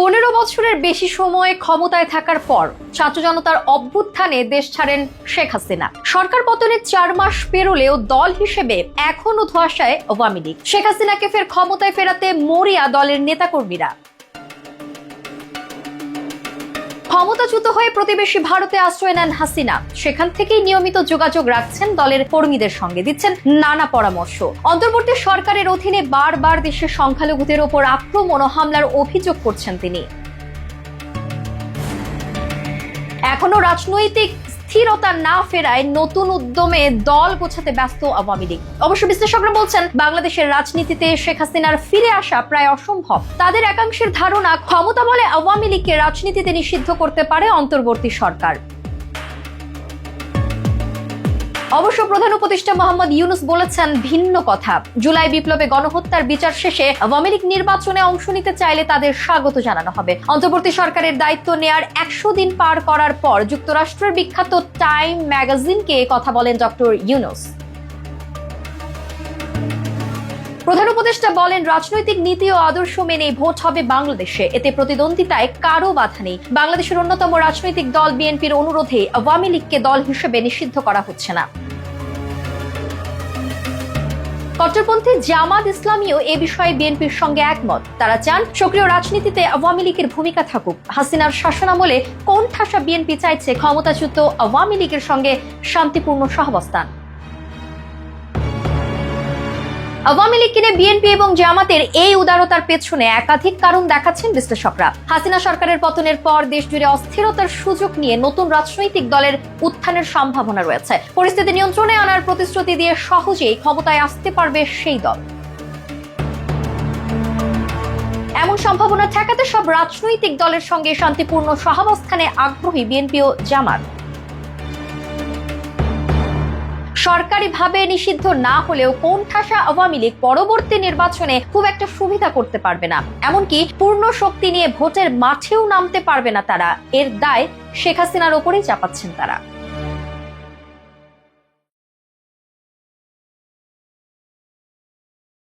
পনেরো বছরের বেশি সময় ক্ষমতায় থাকার পর ছাত্র জনতার অভ্যুত্থানে দেশ ছাড়েন শেখ হাসিনা। সরকার পতনের চার মাস পেরোলেও দল হিসেবে এখনও ধোয়াশায় আওয়ামী লীগ। শেখ হাসিনাকে ফের ক্ষমতায় ফেরাতে মরিয়া দলের নেতাকর্মীরা ক্ষমতাচ্যুত হয়ে প্রতিবেশী ভারতে আশ্রয় নেন হাসিনা। সেখান থেকেই নিয়মিত যোগাযোগ রাখছেন দলের কর্মীদের সঙ্গে। দিচ্ছেন নানা পরামর্শ। অন্তর্বর্তী সরকারের অধীনে বারবার দেশের সংখ্যালঘুদের ওপর আক্রমণ ও হামলার অভিযোগ করছেন তিনি। এখনও রাজনৈতিক স্থিরতা না ফেরায় নতুন উদ্যমে দল গোছাতে ব্যস্ত আওয়ামী লীগ। অবশ্য বিশ্লেষকরা বলছেন, বাংলাদেশের রাজনীতিতে শেখ হাসিনার ফিরে আসা প্রায় অসম্ভব। তাদের একাংশের ধারণা, ক্ষমতা বলে আওয়ামী লীগকে রাজনীতিতে নিষিদ্ধ করতে পারে অন্তর্বর্তী সরকার। অবশ্য প্রধান উপদেষ্টা মোহাম্মদ ইউনুস বলেছেন ভিন্ন কথা। জুলাই বিপ্লবে গণহত্যার বিচার শেষে আওয়ামী লীগ নির্বাচনে অংশ নিতে চাইলে তাদের স্বাগত জানানো হবে। অন্তর্বর্তী সরকারের দায়িত্ব নেয়ার একশো দিন পার করার পর যুক্তরাষ্ট্রের বিখ্যাত টাইম ম্যাগাজিনকে কথা বলেন ডক্টর ইউনুস। প্রধান উপদেষ্টা বলেন, রাজনৈতিক নীতি ও আদর্শ মেনে ভোট হবে বাংলাদেশে। এতে প্রতিদ্বন্দ্বিতায় কারও বাধা নেই। বাংলাদেশের অন্যতম রাজনৈতিক দল বিএনপির অনুরোধে আওয়ামী লীগকে দল হিসেবে নিষিদ্ধ করা হচ্ছে না। কট্টরপন্থী জামাত ইসলামীও এ বিষয়ে বিএনপির সঙ্গে একমত। তারা চান, সক্রিয় রাজনীতিতে আওয়ামী লীগের ভূমিকা থাকুক। হাসিনার শাসনামলে কোন ঠাসা বিএনপি চাইছে ক্ষমতাচ্যুত আওয়ামী লীগের সঙ্গে শান্তিপূর্ণ সহাবস্থান? আওয়ামী লীগ কিনে বিএনপি এবং জামাতের এই উদারতার পেছনে একাধিক কারণ দেখাচ্ছেন বিশ্লেষকরা। হাসিনা সরকারের পতনের পর দেশ জুড়ে অস্থিরতার সুযোগ নিয়ে নতুন রাজনৈতিক দলের উত্থানের সম্ভাবনা রয়েছে। পরিস্থিতি নিয়ন্ত্রণে আনার প্রতিশ্রুতি দিয়ে সহজেই ক্ষমতায় আসতে পারবে সেই দল। এমন সম্ভাবনা ঠেকাতে সব রাজনৈতিক দলের সঙ্গে শান্তিপূর্ণ সহাবস্থানে আগ্রহী বিএনপি ও জামাত। সরকারিভাবে নিষিদ্ধ না হলেও কোন ঠাসা আওয়ামী লীগ পরবর্তী নির্বাচনে খুব একটা সুবিধা করতে পারবে না। এমনকি পূর্ণ শক্তি নিয়ে ভোটের মাঠেও নামতে পারবে না তারা। এর দায় শেখ হাসিনার ওপরেই চাপাচ্ছেন তারা।